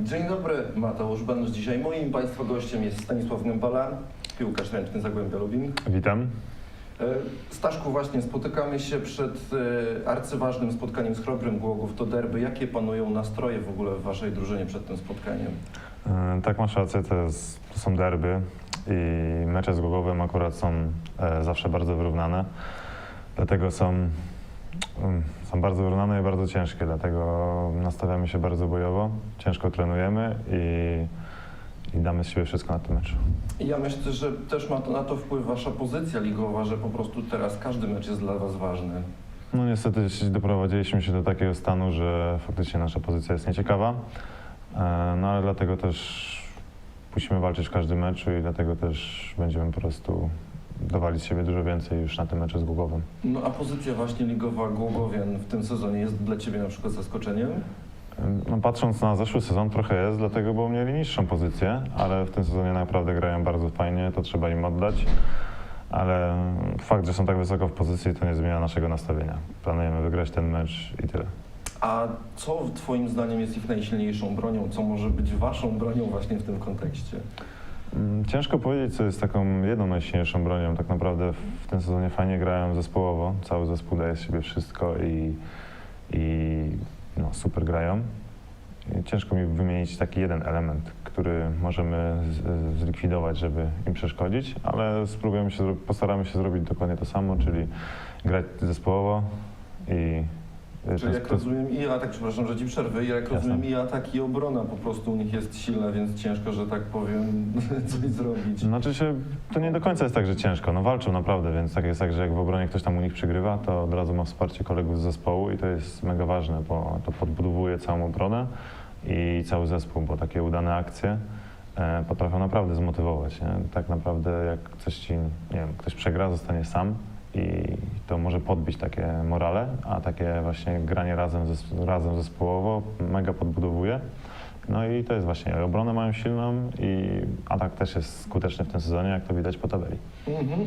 Dzień dobry, Mateusz Benusz. Dzisiaj moim Państwa gościem jest Stanisław Gępala, piłkarz ręczny Zagłębia Lubin. Witam. E, Staszku, właśnie spotykamy się przed e, arcyważnym spotkaniem z Chrobrym Głogów. To derby. Jakie panują nastroje w ogóle w Waszej drużynie przed tym spotkaniem? E, Tak, masz rację, to, jest, to są derby i mecze z Głogowem akurat są zawsze bardzo wyrównane. Dlatego są, mm, są bardzo wyrównane i bardzo ciężkie, dlatego nastawiamy się bardzo bojowo, ciężko trenujemy i, i damy z siebie wszystko na tym meczu. Ja myślę, że też ma to na to wpływ Wasza pozycja ligowa, że po prostu teraz każdy mecz jest dla Was ważny. No niestety doprowadziliśmy się do takiego stanu, że faktycznie nasza pozycja jest nieciekawa, E, no ale dlatego też musimy walczyć w każdym meczu i dlatego też będziemy po prostu dawali z siebie dużo więcej już na tym meczu z Głogowem. No a pozycja właśnie ligowa Głogowian w tym sezonie jest dla Ciebie na przykład zaskoczeniem? No, patrząc na zeszły sezon trochę jest, dlatego bo mieli niższą pozycję, ale w tym sezonie naprawdę grają bardzo fajnie, to trzeba im oddać. Ale fakt, że są tak wysoko w pozycji, to nie zmienia naszego nastawienia. Planujemy wygrać ten mecz i tyle. A co Twoim zdaniem jest ich najsilniejszą bronią? Co może być Waszą bronią właśnie w tym kontekście? Mm, Ciężko powiedzieć, co jest taką jedną najsilniejszą bronią. Tak naprawdę w tym sezonie fajnie grają zespołowo. Cały zespół daje z siebie wszystko i, i no, super grają. Ciężko mi wymienić taki jeden element, który możemy zlikwidować, żeby im przeszkodzić, ale spróbujemy się, postaramy się zrobić dokładnie to samo, czyli grać zespołowo i Czyli to- jak rozumiem i atak, przepraszam, że Ci przerwę, i jak Jasne. rozumiem i atak i obrona po prostu u nich jest silna, więc ciężko, że tak powiem, coś zrobić. Znaczy się, to nie do końca jest tak, że ciężko. No walczą naprawdę, więc tak jest tak, że jak w obronie ktoś tam u nich przygrywa, to od razu ma wsparcie kolegów z zespołu i to jest mega ważne, bo to podbudowuje całą obronę i cały zespół, bo takie udane akcje e, potrafią naprawdę zmotywować. Nie? Tak naprawdę jak coś ci, nie wiem, ktoś przegra, zostanie sam i to może podbić takie morale, a takie właśnie granie razem, razem zespołowo mega podbudowuje. No i to jest właśnie, obronę mają silną i atak też jest skuteczny w tym sezonie, jak to widać po tabeli. Mhm.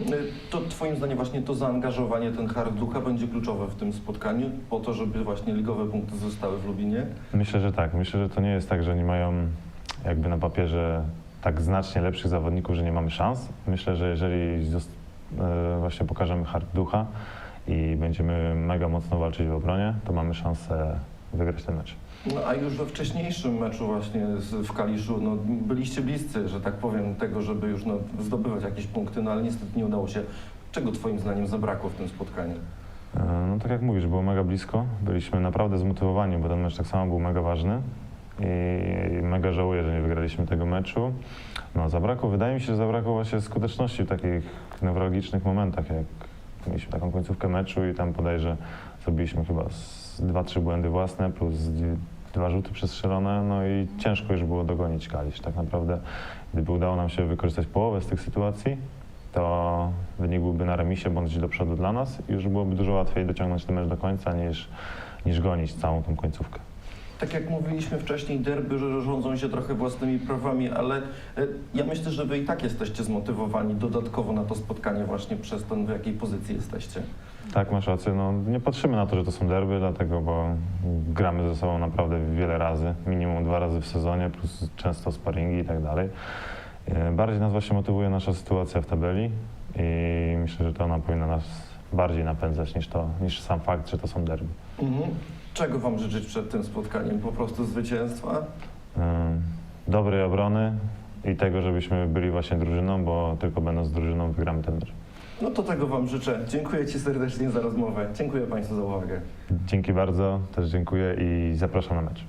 To Twoim zdaniem właśnie to zaangażowanie, ten hard ducha będzie kluczowe w tym spotkaniu, po to, żeby właśnie ligowe punkty zostały w Lubinie? Myślę, że tak. Myślę, że to nie jest tak, że nie mają jakby na papierze tak znacznie lepszych zawodników, że nie mamy szans. Myślę, że jeżeli właśnie pokażemy hard ducha i będziemy mega mocno walczyć w obronie, to mamy szansę wygrać ten mecz. No a już we wcześniejszym meczu właśnie z, w Kaliszu, no, byliście bliscy, że tak powiem, tego, żeby już no, zdobywać jakieś punkty, no ale niestety nie udało się. Czego Twoim zdaniem zabrakło w tym spotkaniu? E, No tak jak mówisz, było mega blisko. Byliśmy naprawdę zmotywowani, bo ten mecz tak samo był mega ważny i mega żałuję, że nie wygraliśmy tego meczu. No zabrakło, wydaje mi się, że zabrakło właśnie skuteczności w takich newralgicznych momentach, jak mieliśmy taką końcówkę meczu i tam podejrzę zrobiliśmy chyba dwa, trzy błędy własne plus dwa rzuty przestrzelone, no i ciężko już było dogonić Kalisz. Tak naprawdę, gdyby udało nam się wykorzystać połowę z tych sytuacji, to wynik byłby na remisie bądź do przodu dla nas i już byłoby dużo łatwiej dociągnąć ten mecz do końca niż, niż gonić całą tą końcówkę. Tak jak mówiliśmy wcześniej, derby rządzą się trochę własnymi prawami, ale e, ja myślę, że wy i tak jesteście zmotywowani dodatkowo na to spotkanie właśnie przez to, w jakiej pozycji jesteście. Tak, masz rację. No, nie patrzymy na to, że to są derby, dlatego, bo gramy ze sobą naprawdę wiele razy, minimum dwa razy w sezonie, plus często sparingi i tak dalej. E, Bardziej nas właśnie motywuje nasza sytuacja w tabeli i myślę, że to ona powinna nas bardziej napędzać niż, to, niż sam fakt, że to są derby. Mhm. Czego wam życzyć przed tym spotkaniem? Po prostu zwycięstwa? Dobrej obrony i tego, żebyśmy byli właśnie drużyną, bo tylko będąc drużyną wygramy ten mecz. No to tego wam życzę. Dziękuję Ci serdecznie za rozmowę. Dziękuję Państwu za uwagę. Dzięki bardzo, też dziękuję i zapraszam na mecz.